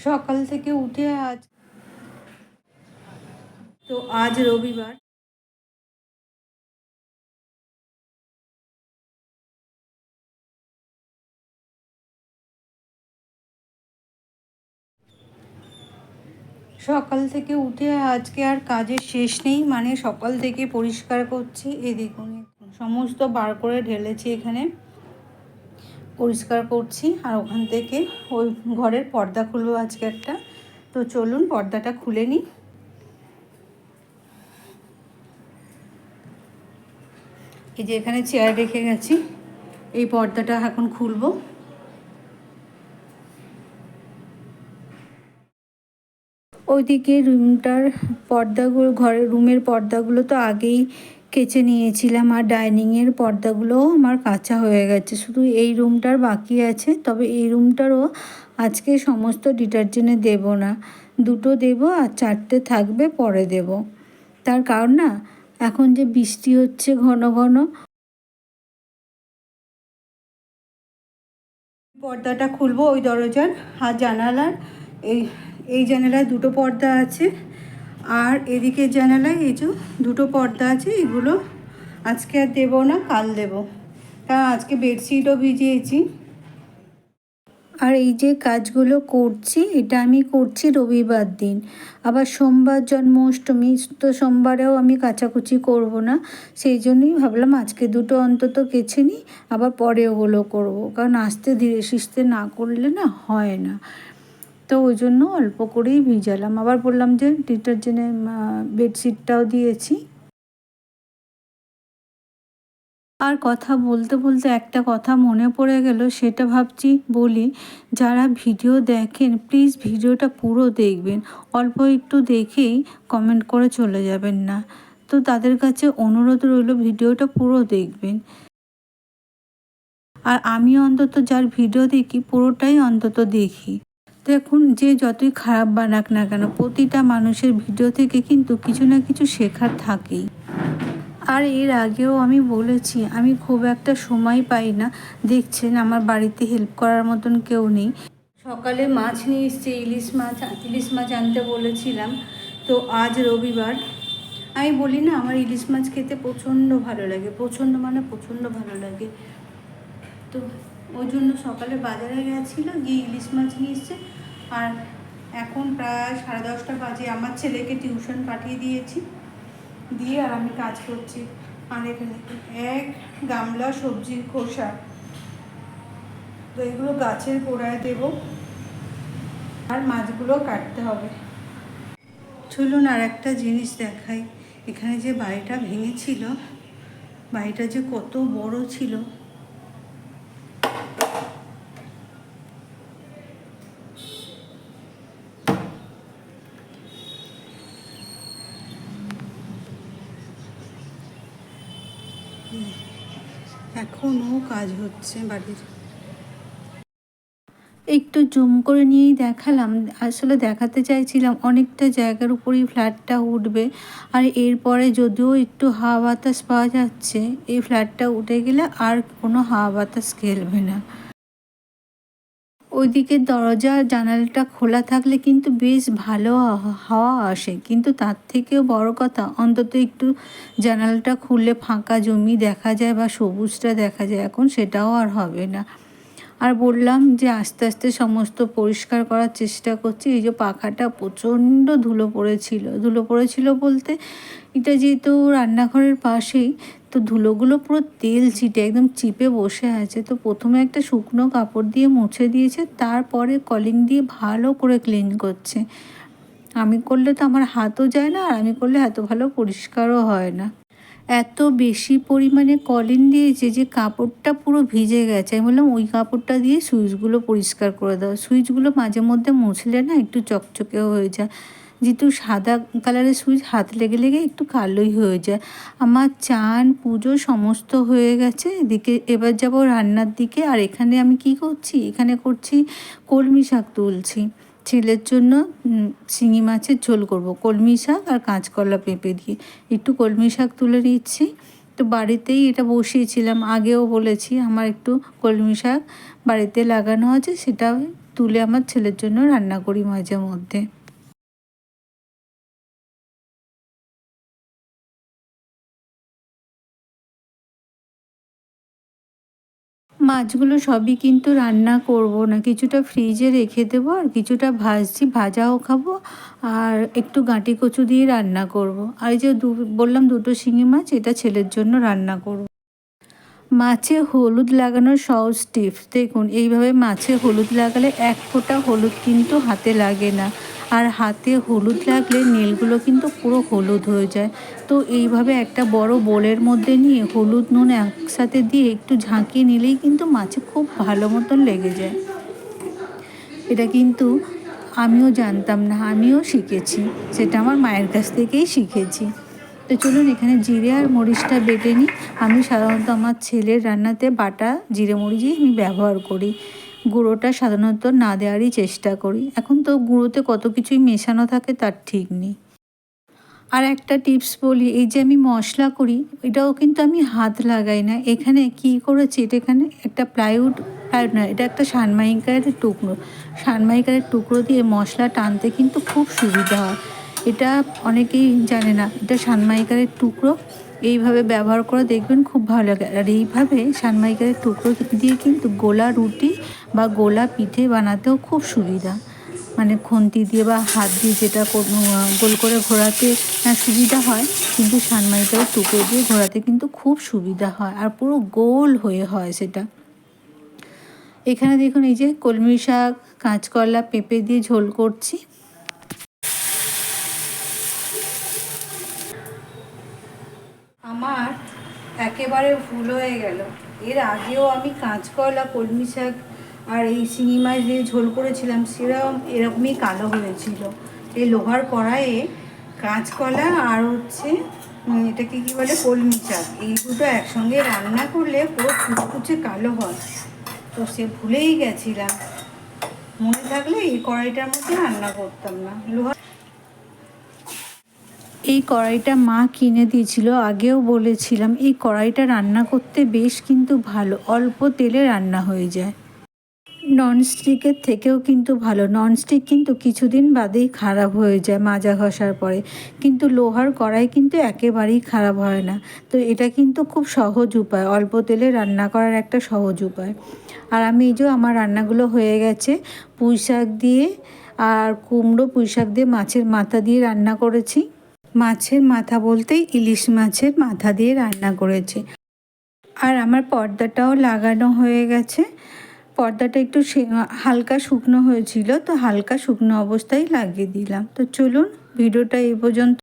সকাল থেকে উঠে আজ। তো আজ রবিবার। সকাল থেকে উঠে আজকে আর কাজের শেষ নেই মানে সকাল থেকে পরিষ্কার করছি। এই দেখুন সমস্ত বার করে ঢেলেছি এখানে। পরিষ্কার করছি আর ওখান থেকে ওই ঘরের পর্দা খুলবো আজকে একটা। তো চলুন পর্দাটা খুলে নিই। এই যে এখানে চেয়ার রেখে গেছি, এই পর্দাটা এখন খুলবো। ওইদিকে রুমটার পর্দাগুলো, ঘরের রুমের পর্দাগুলো তো আগেই কেচে নিয়েছিলাম আর ডাইনিংয়ের পর্দাগুলোও আমার কাঁচা হয়ে গেছে। শুধু এই রুমটার বাকি আছে, তবে এই রুমটারও আজকে সমস্ত ডিটারজেন্টে দেব না। দুটো দেব আর চারটে থাকবে, পরে দেব। তার কারণ না, এখন যে বৃষ্টি হচ্ছে ঘন ঘন। পর্দাটা খুলবো ওই দরজার, আর জানালার, এই এই জানালায় দুটো পর্দা আছে। আর এদিকে জানালায় এই যে দুটো পর্দা আছে, এগুলো আজকে আর দেবো না, কাল দেবো। কারণ আজকে বেডশিটও ভিজিয়েছি। আর এই যে কাজগুলো করছি, এটা আমি করছি রবিবার দিন। আবার সোমবার জন্মাষ্টমী, তো সোমবারেও আমি কাচাকুচি করব না। সেই জন্যই ভাবলাম আজকে দুটো অন্তত কেছে নিই, আবার পরে ওগুলো করব। কারণ আস্তে ধীরে সুস্থে না করলে না হয় না। তো ওই জন্য অল্প করেই ভিজালাম। আবার বললাম যে ডিটারজেন্টে বেডশিটটাও দিয়েছি। আর কথা বলতে বলতে একটা কথা মনে পড়ে গেল, সেটা ভাবছি, বলি, যারা ভিডিও দেখেন প্লিজ ভিডিওটা পুরো দেখবেন। অল্প একটু দেখেই কমেন্ট করে চলে যাবেন না। তো তাদের কাছে অনুরোধ রইল, ভিডিওটা পুরো দেখবেন। আর আমি অন্তত যার ভিডিও দেখি, পুরোটাই অন্তত দেখি। দেখুন, যে যতই খারাপ বানাক না কেন, প্রতিটা মানুষের ভিডিও থেকে কিন্তু কিছু না কিছু শেখার থাকেই। আর এর আগেও আমি বলেছি, আমি খুব একটা সময় পাই না। দেখছেন, আমার বাড়িতে হেল্প করার মতন কেউ নেই। সকালে মাছ নিয়ে এসছে, ইলিশ মাছ ইলিশ মাছ আনতে বলেছিলাম। তো আজ রবিবার। আমি বলি না, আমার ইলিশ মাছ খেতে প্রচণ্ড ভালো লাগে। প্রচণ্ড মানে প্রচণ্ড ভালো লাগে। তো ওই জন্য সকালে বাজারে গেছিল, গিয়ে ইলিশ মাছ নিয়ে এসছে। আর এখন প্রায় সাড়ে দশটা বাজে, আমার ছেলেকে টিউশন পাঠিয়ে দিয়েছি। দিয়ে আর আমি কাজ করছি। আর এখানে এক গামলা সবজির খোসা। তো এগুলো গাছের গোড়ায় দেব। আর মাছগুলো কাটতে হবে। চলুন আর একটা জিনিস দেখাই। এখানে যে বাড়িটা ভেঙেছিল, বাড়িটা যে কত বড় ছিল এখনও কাজ হচ্ছে বাড়ির। একটু জুম করে নিয়েই দেখালাম, আসলে দেখাতে চাইছিলাম অনেকটা জায়গার উপরেই ফ্ল্যাটটা উঠবে আর এরপরে যদিও একটু হাওয়া বাতাস পাওয়া যাচ্ছে, এই ফ্ল্যাটটা উঠে গেলে আর কোনো হাওয়া বাতাস খেলবে না। ওইদিকে দরজা, জানালাটা খোলা থাকলে কিন্তু বেশ ভালো হাওয়া আসে। কিন্তু তার থেকেও বড় কথা, অন্তত একটু জানালাটা খুললে ফাঁকা জমি দেখা যায় বা সবুজটা দেখা যায়, এখন সেটাও আর হবে না। আর বললাম যে আস্তে আস্তে সমস্ত পরিষ্কার করার চেষ্টা করছি। এই যে পাখাটা প্রচণ্ড ধুলো পড়েছিল। ধুলো পড়েছিল বলতে এটা যেহেতু রান্নাঘরের পাশেই, তো ধুলোগুলো পুরো তেল ছিটে, একদম চিপে বসে আছে। তো প্রথমে একটা শুকনো কাপড় দিয়ে মুছে দিয়েছে, তারপরে কলিং দিয়ে ভালো করে ক্লিন করছে। আমি করলে তো আমার হাতও যায় না, আর আমি করলে এত ভালো পরিষ্কারও হয় না। এত বেশি পরিমাণে কলিন দিয়েছে যে কাপড়টা পুরো ভিজে গেছে। আমি বললাম, ওই কাপড়টা দিয়ে সুইচগুলো পরিষ্কার করে দাও। সুইচগুলো মাঝে মধ্যে মুছলে না একটু চকচকে হয়ে যায়। যেহেতু সাদা কালারের সুইচ, হাত লেগে লেগে একটু কালোই হয়ে যায়। আমার চান, পুজো সমস্ত হয়ে গেছে। এদিকে এবার যাব রান্নার দিকে। আর এখানে আমি কি করছি? এখানে করছি কলমি শাক তুলছি। ছেলের জন্য শিঙি মাছের ঝোল করব। কলমি শাক আর কাঁচকলা পেঁপে দিয়ে। একটু কলমি শাক তুলে নিচ্ছি। তো বাড়িতেই এটা বসিয়েছিলাম। আগেও বলেছি, আমার একটু কলমি শাক বাড়িতে লাগানো আছে, সেটা তুলে আমার ছেলের জন্য রান্না করি মাঝে মধ্যে। মাছগুলো সবই কিন্তু রান্না করব না কিছুটা ফ্রিজে রেখে দেবো আর কিছুটা ভাজছি, ভাজাও খাব আর একটু গাঁটি কচু দিয়ে রান্না করব। আর যে দু, বললাম দুটো শিঙি মাছ, এটা ছেলের জন্য রান্না করব। মাছে হলুদ লাগানোর সহজ টিপস দেখুন, এইভাবে মাছে হলুদ লাগালে এক ফোঁটা হলুদ কিন্তু হাতে লাগে না আর হাতে হলুদ লাগলে নীলগুলো কিন্তু পুরো হলুদ হয়ে যায়। তো এইভাবে একটা বড় বোলের মধ্যে নিয়ে হলুদ নুন একসাথে দিয়ে একটু ঝাঁকিয়ে নিলেই কিন্তু মাছে খুব ভালো মতন লেগে যায়। এটা কিন্তু আমিও জানতাম না, আমিও শিখেছি। সেটা আমার মায়ের কাছ থেকেই শিখেছি। তো চলুন এখানে জিরে আর মরিচটা বেটে নিই। আমি সাধারণত আমার ছেলের রান্নাতে বাটা, জিরে মরিচই আমি ব্যবহার করি। গুঁড়োটা সাধারণত না দেওয়ারই চেষ্টা করি। এখন তো গুঁড়োতে কত কিছুই মেশানো থাকে তার ঠিক নেই। আর একটা টিপস বলি, এই যে আমি মশলা করি, এটাও কিন্তু আমি হাত লাগাই না। এখানে কি করেছি, এটা এখানে একটা প্লাইউড প্লাইউড না, এটা একটা সানমাইকারের টুকরো। সানমাইকারের টুকরো দিয়ে মশলা টানতে কিন্তু খুব সুবিধা হয়। এটা অনেকেই জানে না, এটা সানমাইকারের টুকরো। এইভাবে ব্যবহার করে দেখবেন খুব ভালো লাগে। আর এইভাবে সানমাইকারের টুকরো দিয়ে কিন্তু গোলা রুটি বা গোলা পিঠে বানাতেও খুব সুবিধা। মানে খুন্তি দিয়ে বা হাত দিয়ে যেটা গোল করে ঘোরাতে সুবিধা হয়, কিন্তু সানমাইকারের টুকরো দিয়ে ঘোরাতে কিন্তু খুব সুবিধা হয় আর পুরো গোল হয়ে হয় সেটা। এখানে দেখুন এই যে কলমি শাক, কাঁচকলা, পেঁপে দিয়ে ঝোল করছি আমার একেবারে ভুল হয়ে গেল। এর আগেও আমি কাঁচকলা, কলমি শাক আর এই শিঙি মাছ ঝোল করেছিলাম, সেরকম, এরকমই কালো হয়েছিল। এই লোহার কড়াইয়ে কাঁচকলা আর হচ্ছে এটাকে কী বলে, কলমি শাক, এই দুটো একসঙ্গে রান্না করলে পুরো কুচকুচে কালো হয়। তো সে ভুলেই গেছিলাম। মনে থাকলে এই কড়াইটার মধ্যে রান্না করতাম না। লোহার এই কড়াইটা মা কিনে দিয়েছিল, আগেও বলেছিলাম, এই কড়াইটা রান্না করতে বেশ কিন্তু ভালো, অল্প তেলে রান্না হয়ে যায়। ননস্টিকের থেকেও কিন্তু ভালো, ননস্টিক কিন্তু কিছুদিন বাদেই খারাপ হয়ে যায় মাজা ঘষার পরে, কিন্তু লোহার কড়াই কিন্তু একেবারেই খারাপ হয় না। তো এটা কিন্তু খুব সহজ উপায়, অল্প তেলে রান্না করার একটা সহজ উপায়। আর আমি এই যে আমার রান্নাগুলো হয়ে গেছে পুঁই শাক দিয়ে আর কুমড়ো পুঁই শাক দিয়ে মাছের মাথা দিয়ে রান্না করেছি। মাছের মাথা বলতেই ইলিশ মাছের মাথা দিয়ে রান্না করেছি। আর আমার পর্দাটাও লাগানো হয়ে গেছে। পর্দাটা একটু হালকা শুকনো হয়েছিল, তো হালকা শুকনো অবস্থায় লাগিয়ে দিলাম। তো চলুন, ভিডিওটা এই পর্যন্ত